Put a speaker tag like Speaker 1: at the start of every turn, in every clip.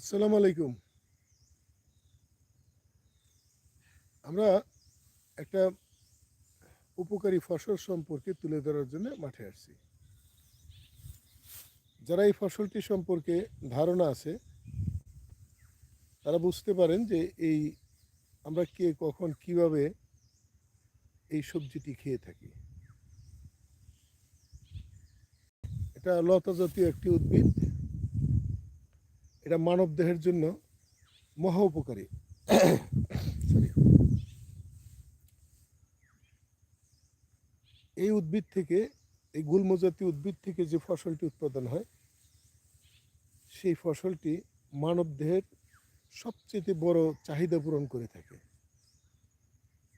Speaker 1: আসসালামু আলাইকুম। আমরা একটা উপকারী ফসল সম্পর্কে তুলে ধরার জন্য মাঠে আসছি। যারা এই ফসলটি সম্পর্কে ধারণা আছে, তারা বুঝতে পারেন যে এই আমরা কে, কখন, কীভাবে এই সবজিটি খেয়ে থাকি। এটা লতা জাতীয় একটি উদ্ভিদ। এটা মানব দেহের জন্য মহা উপকারী. এই উদ্ভিদ থেকে, এই গুল্ম জাতীয় উদ্ভিদ থেকে যে ফসলটি উৎপাদন হয়, সেই ফসলটি মানব দেহের সবচেয়ে বড় চাহিদা পূরণ করে থাকে।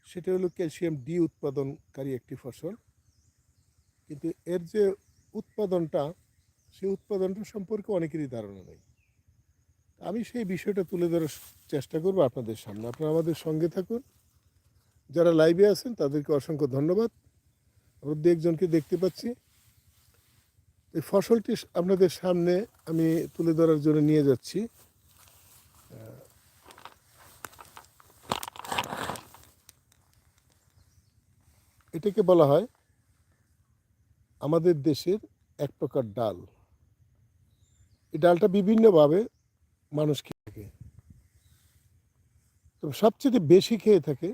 Speaker 1: সেটা হলো ক্যালসিয়াম ডি উৎপাদনকারী একটি ফসল। কিন্তু এর যে উৎপাদনটা, সেই উৎপাদনটা সম্পর্কে অনেকেরই ধারণা নেই। আমি সেই বিষয়টা তুলে ধরার চেষ্টা করব আপনাদের সামনে। আপনারা আমাদের সঙ্গে থাকুন। যারা লাইভে আছেন, তাদেরকে অসংখ্য ধন্যবাদ। আমরা দু একজনকে দেখতে পাচ্ছি। এই ফসলটি আপনাদের সামনে আমি তুলে ধরার জন্য নিয়ে যাচ্ছি। এটাকে বলা হয় আমাদের দেশের এক প্রকার ডাল। এই ডালটা বিভিন্নভাবে মানুষ খেয়ে থাকে। তো সবচেয়ে বেশি খেয়ে থাকে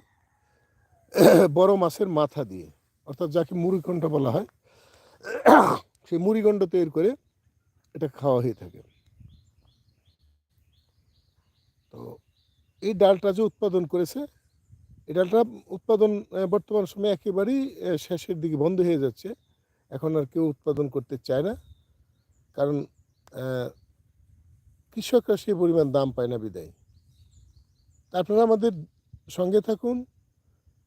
Speaker 1: বড় মাছের মাথা দিয়ে, অর্থাৎ যাকে মুড়িঘণ্ট বলা হয়, সেই মুড়িঘণ্ট তৈরি করে এটা খাওয়া হয়ে থাকে। তো এই ডালটা যে উৎপাদন করেছে, এই ডালটা উৎপাদন বর্তমান সময়ে একেবারেই শেষের দিকে বন্ধ হয়ে যাচ্ছে। এখন আর কেউ উৎপাদন করতে চায় না। কারণ কৃষকরা সেই পরিমাণ দাম পায় না বিদায়। আপনারা আমাদের সঙ্গে থাকুন,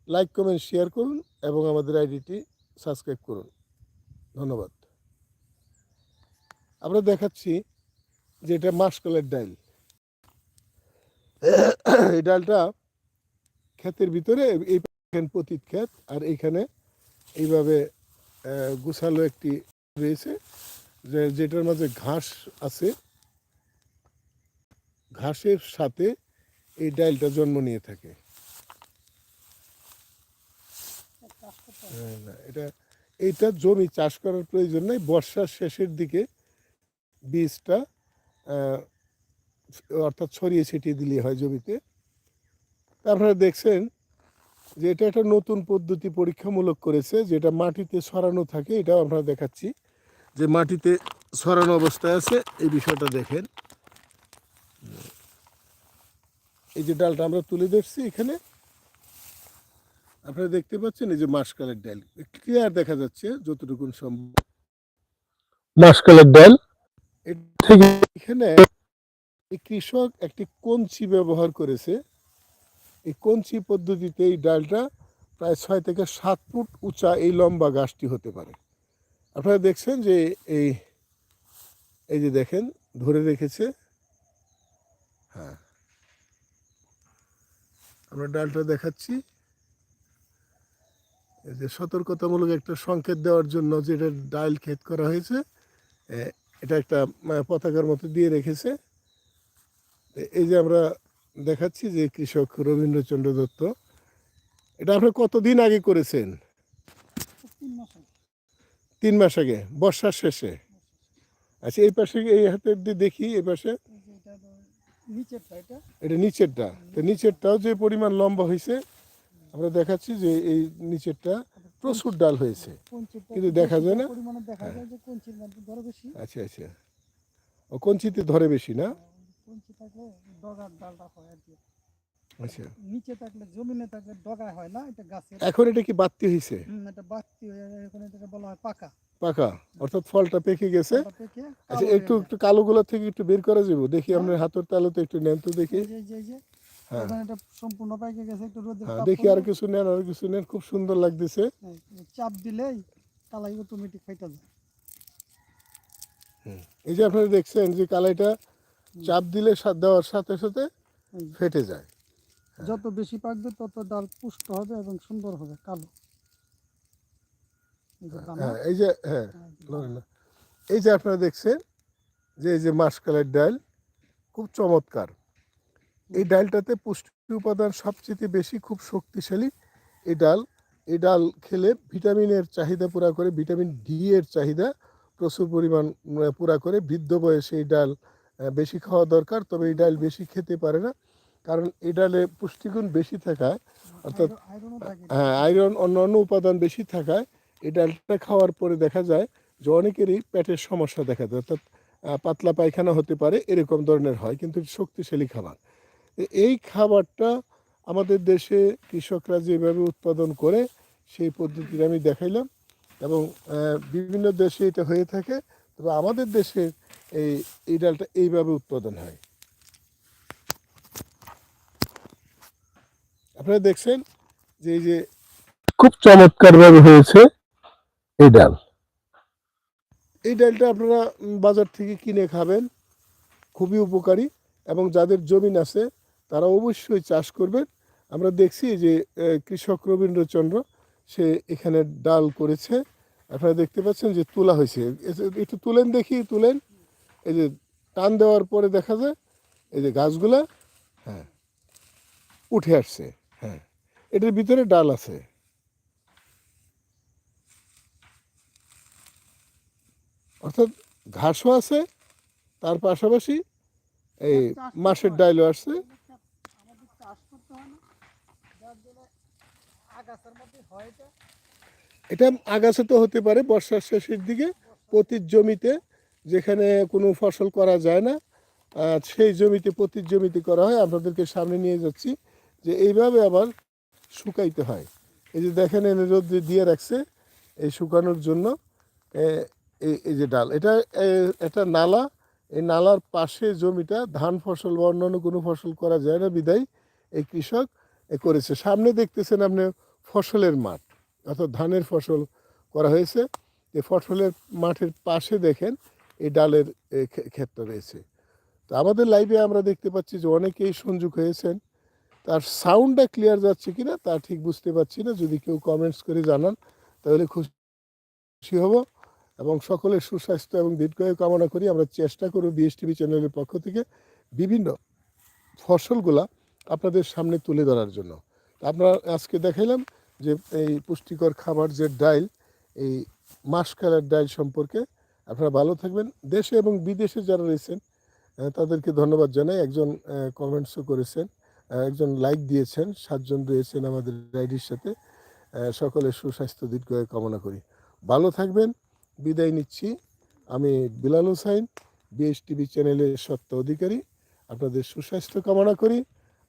Speaker 1: লাইক, কমেন্ট, শেয়ার করুন এবং আমাদের আইডিটি সাবস্ক্রাইব করুন। ধন্যবাদ। আমরা দেখাচ্ছি যে এটা মাসকলের ডাল এই ডালটা ক্ষেতের ভিতরে, এই পতিত ক্ষেত, আর এইখানে এইভাবে গুছালো একটি রয়েছে, যে যেটার মাঝে ঘাস আছে। ঘাসের সাথে এই ডাইলটা জন্ম নিয়ে থাকে। হ্যাঁ, এটা এইটা জমি চাষ করার প্রয়োজন নেই বর্ষার শেষের দিকে বীজটা অর্থাৎ ছড়িয়ে ছিটিয়ে দিলে হয় জমিতে। তারপরে দেখছেন যে এটা একটা নতুন পদ্ধতি পরীক্ষামূলক করেছে যেটা মাটিতে ছড়ানো থাকে এটাও আমরা দেখাচ্ছি। যে মাটিতে ছড়ানো অবস্থায় আছে এই বিষয়টা দেখেন। এই যে ডালটা আমরা তুলে ধরছি এখানে। আপনারা দেখতে পাচ্ছেন এই যে মাসকালের ডাল। ক্লিয়ার দেখা যাচ্ছে যতটুকু সম্ভব। মাসকালের ডাল। থেকে এখানে এই কৃষক একটি কঞ্চি ব্যবহার করেছে। এই কঞ্চি পদ্ধতিতে এই ডালটা প্রায় ছয় থেকে সাত ফুট উঁচা এই লম্বা গাছটি হতে পারে। আপনারা দেখছেন যে এই এই যে দেখেন ধরে রেখেছে আমরা ডালটা দেখাচ্ছি। এই যে সতর্কতামূলক একটা সংকেত দেওয়ার জন্য যেটা ডাল ক্ষেত করা হয়েছে এটা একটা পতাকার মতো দিয়ে রেখেছে। এই যে আমরা দেখাচ্ছি যে কৃষক রবীন্দ্রচন্দ্র দত্ত এটা আপনি কতদিন আগে করেছেন?
Speaker 2: তিন মাস আগে।
Speaker 1: বর্ষার শেষে। আচ্ছা এই পাশে এই হাতের দিয়ে দেখি এই পাশে।
Speaker 2: এটা? নিচেরটা।
Speaker 1: তো নিচেরটাও যে পরিমাণ লম্বা হয়েছে আমরা দেখাচ্ছি যে এই নিচেরটা প্রচুর ডাল হয়েছে। কিন্তু দেখা যায় না? আচ্ছা আচ্ছা। ও কঞ্চিতে ধরে বেশি না?
Speaker 2: হয়
Speaker 1: আচ্ছা।
Speaker 2: নিচে থাকলে জমিনে থাকলে ডগায় হয় না এটা গাছের।
Speaker 1: এখন এটা কি বাড়তি হয়েছে?
Speaker 2: এটা বাড়তি হয়ে এখন এটাকে বলা হয় পাকা।
Speaker 1: পাকা অর্থাৎ ফলটা পেকে গেছে। আচ্ছা একটু
Speaker 2: হয়ে
Speaker 1: একটু কালোগুলো থেকে একটু বের করা যাব। দেখি আপনার হাতের তালুতে একটু নেন তো দেখি। হ্যাঁ।
Speaker 2: সম্পূর্ণ পেকে গেছে একটু
Speaker 1: হ্যাঁ দেখি আর কিছু নেন আর কিছু নেন খুব সুন্দর লাগতেছে।
Speaker 2: চাপ দিলেই কালাই অটোমেটিক ফাইটা যায়
Speaker 1: এই যে আপনারা দেখছেন যে কালাইটা চাপ দিলে দেওয়ার সাথে সাথে ফেটে যায়।
Speaker 2: যত বেশি পাকবে তত ডাল পুষ্ট হবে এবং সুন্দর হবে কালো।
Speaker 1: হ্যাঁ এই যে হ্যাঁ
Speaker 2: এই যে
Speaker 1: লড়েন না। এই যে আপনারা দেখছেন যে এই যে মাসকালের ডাল খুব চমৎকার। এই ডালটাতে পুষ্টি উপাদান সবচেয়ে বেশি খুব শক্তিশালী এই ডাল। এই ডাল খেলে ভিটামিনের চাহিদা পুরা করে ভিটামিন ডি এর চাহিদা প্রচুর পরিমাণ পুরা করে। বৃদ্ধ বয়সে এই ডাল বেশি খাওয়া দরকার তবে এই ডাল বেশি খেতে পারে না। কারণ এই ডালে পুষ্টিগুণ বেশি থাকায় অর্থাৎ
Speaker 2: আয়রন-
Speaker 1: হ্যাঁ আয়রন অন্যান্য উপাদান বেশি থাকায় এই ডালটা খাওয়ার পরে দেখা যায় যে অনেকেরই পেটের সমস্যা দেখা যায় অর্থাৎ পাতলা পায়খানা হতে পারে, এরকম ধরনের হয়, কিন্তু শক্তিশালী খাবার। এই খাবারটা আমাদের দেশে কৃষকরা যেভাবে উৎপাদন করে, সেই পদ্ধতিটা আমি দেখাইলাম এবং বিভিন্ন দেশে এটা হয়ে থাকে, তবে আমাদের দেশে এই এই ডালটা এইভাবে উৎপাদন হয়। আপনারা দেখছেন যে এই যে খুব চমৎকারভাবে হয়েছে। এই ডাল। এই ডালটা আপনারা বাজার থেকে কিনে খাবেন। খুবই উপকারী এবং যাদের জমিন আছে, তারা অবশ্যই চাষ করবেন। আমরা দেখছি যে কৃষক রবীন্দ্রচন্দ্র, সে এখানে ডাল করেছে। আপনারা দেখতে পাচ্ছেন যে তোলা হয়েছে। একটু তুলেন দেখি, তুলেন। এই যে টান দেওয়ার পরে দেখা যায়, এই যে গাছগুলা হ্যাঁ উঠে আসছে হ্যাঁ। এটার ভিতরে ডাল আছে। অর্থাৎ ঘাসও আছে তার পাশাপাশি এই মাসের ডাইলও আসছে
Speaker 2: এটা।
Speaker 1: আগাছা তো হতে পারে বর্ষার শেষের দিকে প্রতি জমিতে যেখানে কোনো ফসল করা যায় না সেই জমিতে প্রতি জমিতে করা হয়। আপনাদেরকে সামনে নিয়ে যাচ্ছি যে এইভাবে আবার শুকাইতে হয়। এই যে দেখেন এনে রোদ্রে দিয়ে রাখছে এই শুকানোর জন্য। এই এই যে ডাল এটা এ, একটা নালা এই নালার পাশে জমিটা ধান ফসল বা অন্যান্য কোনো ফসল করা যায় না বিদায় এই কৃষক করেছে। সামনে দেখতেছেন আপনি ফসলের মাঠ অর্থাৎ ধানের ফসল করা হয়েছে। যে ফসলের মাঠের পাশে দেখেন এই ডালের এ, ক্ষে- ক্ষেতটা রয়েছে। তো আমাদের লাইভে আমরা দেখতে পাচ্ছি যে অনেকেই সংযোগ হয়েছেন। তার সাউন্ডটা ক্লিয়ার যাচ্ছে কিনা তা ঠিক বুঝতে পারছি না। যদি কেউ কমেন্টস করে জানান তাহলে খুশি হব। এবং সকলের সুস্বাস্থ্য এবং দীর্ঘায়ু কামনা করি। আমরা চেষ্টা করব বিএসটিভি চ্যানেলের পক্ষ থেকে বিভিন্ন ফসলগুলা আপনাদের সামনে তুলে ধরার জন্য। আপনারা আজকে দেখাইলাম যে এই পুষ্টিকর খাবার যে ডাইল, এই মাসকালের ডাইল সম্পর্কে। আপনারা ভালো থাকবেন। দেশে এবং বিদেশে যারা রয়েছেন তাদেরকে ধন্যবাদ জানাই। একজন কমেন্টসও করেছেন একজন লাইক দিয়েছেন, সাতজন রয়েছেন আমাদের রাইডির সাথে। সকলের সুস্বাস্থ্য, দীর্ঘায়ু কামনা করি। ভালো থাকবেন। বিদায় নিচ্ছি। আমি বিলাল হোসাইন বিএস টিভি চ্যানেলের সত্য অধিকারী। আপনাদের সুস্বাস্থ্য কামনা করি।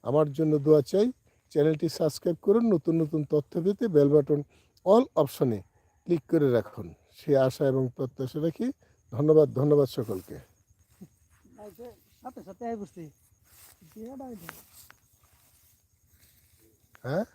Speaker 1: আমার জন্য দোয়া চাই। চ্যানেলটি সাবস্ক্রাইব করুন। নতুন নতুন তথ্য পেতে বেল বাটন অল অপশনে ক্লিক করে রাখুন। সে আশা এবং প্রত্যাশা রাখি। ধন্যবাদ ধন্যবাদ সকলকে। হ্যাঁ?